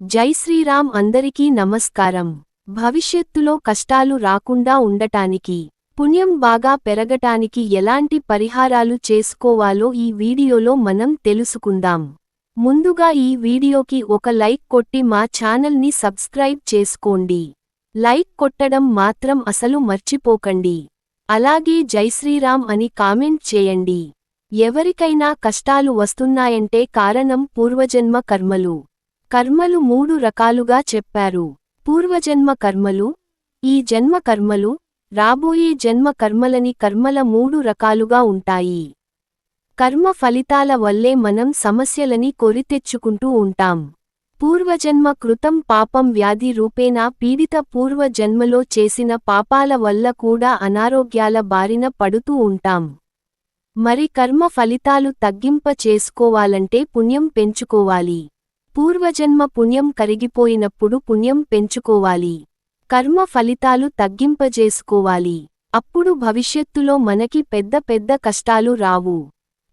జై శ్రీరామ్ అందరికీ నమస్కారం. భవిష్యత్తులో కష్టాలు రాకుండా ఉండటానికి పుణ్యం బాగా పెరగటానికి ఎలాంటి పరిహారాలు చేసుకోవాలో ఈ వీడియోలో మనం తెలుసుకుందాం. ముందుగా ఈ వీడియోకి ఒక లైక్ కొట్టి మా ఛానల్ని సబ్స్క్రైబ్ చేసుకోండి. లైక్ కొట్టడం మాత్రం అసలు మర్చిపోకండి. అలాగే జై శ్రీరామ్ అని కామెంట్ చేయండి. ఎవరికైనా కష్టాలు వస్తున్నాయంటే కారణం పూర్వజన్మ కర్మలు. కర్మలు మూడు రకాలుగా చెప్పారు. పూర్వజన్మ కర్మలు ఈ జన్మ కర్మలు రాబోయే జన్మ కర్మలని కర్మల మూడు రకాలుగా ఉంటాయి. కర్మ ఫలితాల వల్లే మనం సమస్యలని కొరితెచ్చుకుంటూ ఉంటాం. పూర్వజన్మ కృతం పాపం వ్యాధి రూపేణా పీడిత పూర్వజన్మలో చేసిన పాపాల వల్ల కూడా అనారోగ్యాల బారిన పడుతూ ఉంటాం. మరి కర్మ ఫలితాలు తగ్గింప చేసుకోవాలంటే పుణ్యం పెంచుకోవాలి. పూర్వజన్మ పుణ్యం కరిగిపోయినప్పుడు పుణ్యం పెంచుకోవాలి. కర్మ ఫలితాలు తగ్గింపజేసుకోవాలి. అప్పుడు భవిష్యత్తులో మనకి పెద్ద పెద్ద కష్టాలు రావు.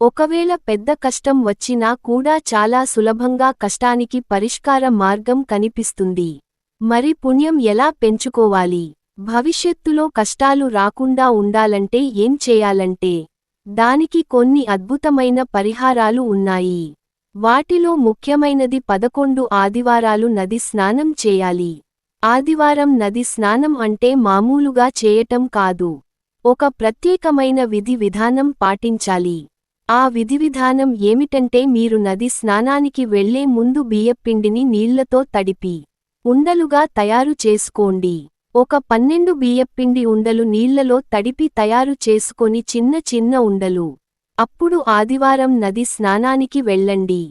ఒకవేళ పెద్ద కష్టం వచ్చినా కూడా చాలా సులభంగా కష్టానికి పరిష్కార మార్గం కనిపిస్తుంది. మరి పుణ్యం ఎలా పెంచుకోవాలి? భవిష్యత్తులో కష్టాలు రాకుండా ఉండాలంటే ఏం చేయాలంటే దానికి కొన్ని అద్భుతమైన పరిహారాలు ఉన్నాయి. వాటిలో ముఖ్యమైనది పదకొండు ఆదివారాలు నది స్నానం చేయాలి. ఆదివారం నది స్నానం అంటే మామూలుగా చేయటం కాదు. ఒక ప్రత్యేకమైన విధి విధానం పాటించాలి. ఆ విధివిధానం ఏమిటంటే మీరు నది స్నానానికి వెళ్ళే ముందు బియ్యపిండిని నీళ్ళతో తడిపి ఉండలుగా తయారు చేసుకోండి. ఒక పన్నెండు బియ్యపిండి ఉండలు నీళ్ళలో తడిపి తయారు చేసుకొని చిన్న చిన్న ఉండలు అప్పుడు ఆదివారం నది స్నానానికి వెళ్ళండి.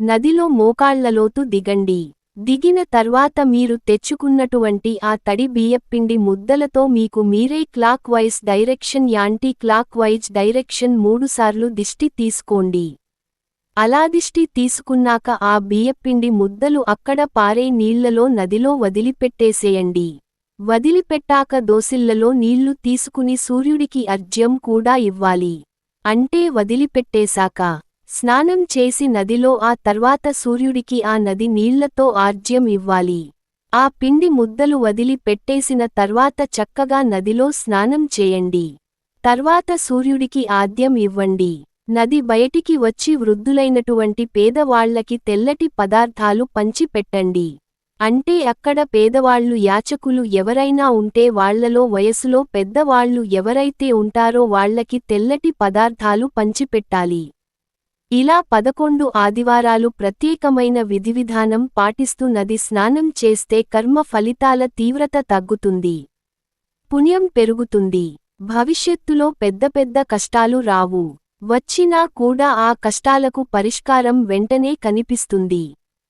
నదిలో మోకాళ్ళలోతు దిగండి. దిగిన తర్వాత మీరు తెచ్చుకున్నటువంటి ఆ తడి బియ్యపిండి ముద్దలతో మీకు మీరే clockwise direction anti clockwise direction మూడుసార్లు దిష్టి తీసుకోండి. అలా దిష్టి తీసుకున్నాక ఆ బియ్యపిండి ముద్దలు అక్కడ పారే నీళ్ళలో నదిలో వదిలిపెట్టేసేయండి. వదిలిపెట్టాక దోసిళ్ళలో నీళ్ళు తీసుకుని సూర్యుడికి అర్జ్యం కూడా ఇవ్వాలి. అంటే వదిలిపెట్టేశాక. స్నానం చేసి నదిలో ఆ తర్వాత సూర్యుడికి ఆ నది నీళ్ళతో ఆర్జ్యం ఇవ్వాలి. ఆ పిండి ముద్దలు వదిలి పెట్టేసిన తర్వాత చక్కగా నదిలో స్నానం చేయండి. తర్వాత సూర్యుడికి ఆద్యం ఇవ్వండి. నది బయటికి వచ్చి వృద్ధులైనటువంటి పేదవాళ్ళకి తెల్లటి పదార్థాలు పంచిపెట్టండి. అంటే అక్కడ పేదవాళ్ళు యాచకులు ఎవరైనా ఉంటే వాళ్ళలో వయసులో పెద్దవాళ్ళు ఎవరైతే ఉంటారో వాళ్ళకి తెల్లటి పదార్థాలు పంచిపెట్టాలి. ఇలా పదకొండు ఆదివారాలు ప్రత్యేకమైన విధివిధానం పాటిస్తూ నది స్నానం చేస్తే కర్మ ఫలితాల తీవ్రత తగ్గుతుంది. పుణ్యం పెరుగుతుంది. భవిష్యత్తులో పెద్ద పెద్ద కష్టాలు రావు. వచ్చినా కూడా ఆ కష్టాలకు పరిష్కారం వెంటనే కనిపిస్తుంది.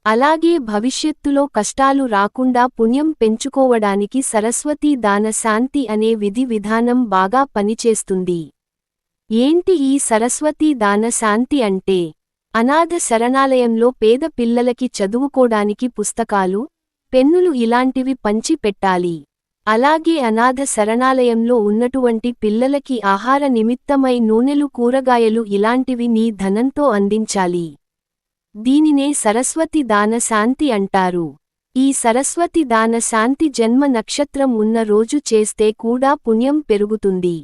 అలాగే భవిష్యత్తులో కష్టాలు రాకుండా పుణ్యం పెంచుకోవడానికి సరస్వతీ దాన శాంతి అనే విధి విధానం బాగా పనిచేస్తుంది. ఏంటి ఈ సరస్వతీ దాన శాంతి అంటే? అనాథ శరణాలయంలో పేద పిల్లలకి చదువుకోడానికి పుస్తకాలు పెన్నులు ఇలాంటివి పంచి పెట్టాలి. అలాగే అనాథ శరణాలయంలో ఉన్నటువంటి పిల్లలకి ఆహార నిమిత్తమై నూనెలు కూరగాయలు ఇలాంటివి నీ ధనంతో అందించాలి. దీనినే సరస్వతి దాన శాంతి అంటారు. ఈ సరస్వతి దాన శాంతి జన్మ నక్షత్రం ఉన్న రోజు చేస్తే కూడా పుణ్యం పెరుగుతుంది.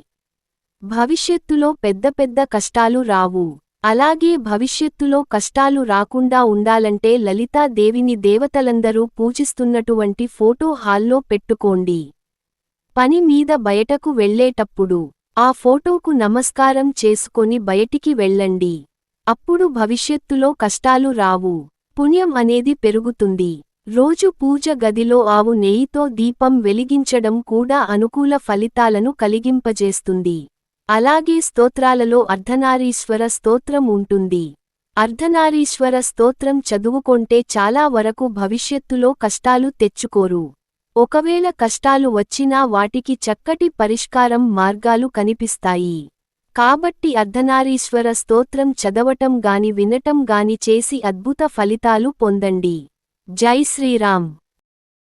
భవిష్యత్తులో పెద్ద పెద్ద కష్టాలు రావు. అలాగే భవిష్యత్తులో కష్టాలు రాకుండా ఉండాలంటే లలితాదేవిని దేవతలందరూ పూజిస్తున్నటువంటి ఫోటో హాల్లో పెట్టుకోండి. పని మీద బయటకు వెళ్ళేటప్పుడు ఆ ఫోటోకు నమస్కారం చేసుకొని బయటికి వెళ్ళండి. అప్పుడు భవిష్యత్తులో కష్టాలు రావు. పుణ్యం అనేది పెరుగుతుంది. రోజు పూజ గదిలో ఆవు నెయ్యితో దీపం వెలిగించడం కూడా అనుకూల ఫలితాలను కలిగింపజేస్తుంది. అలాగే స్తోత్రాలలో అర్ధనారీశ్వర స్తోత్రం ఉంటుంది. అర్ధనారీశ్వర స్తోత్రం చదువుకొంటే చాలా వరకు భవిష్యత్తులో కష్టాలు తెచ్చుకోరు. ఒకవేళ కష్టాలు వచ్చినా వాటికి చక్కటి పరిష్కారం మార్గాలు కనిపిస్తాయి. కాబట్టి అర్ధనారీశ్వర స్తోత్రం చదవటం గాని వినటం గాని చేసి అద్భుత ఫలితాలు పొందండి. జై శ్రీరామ్.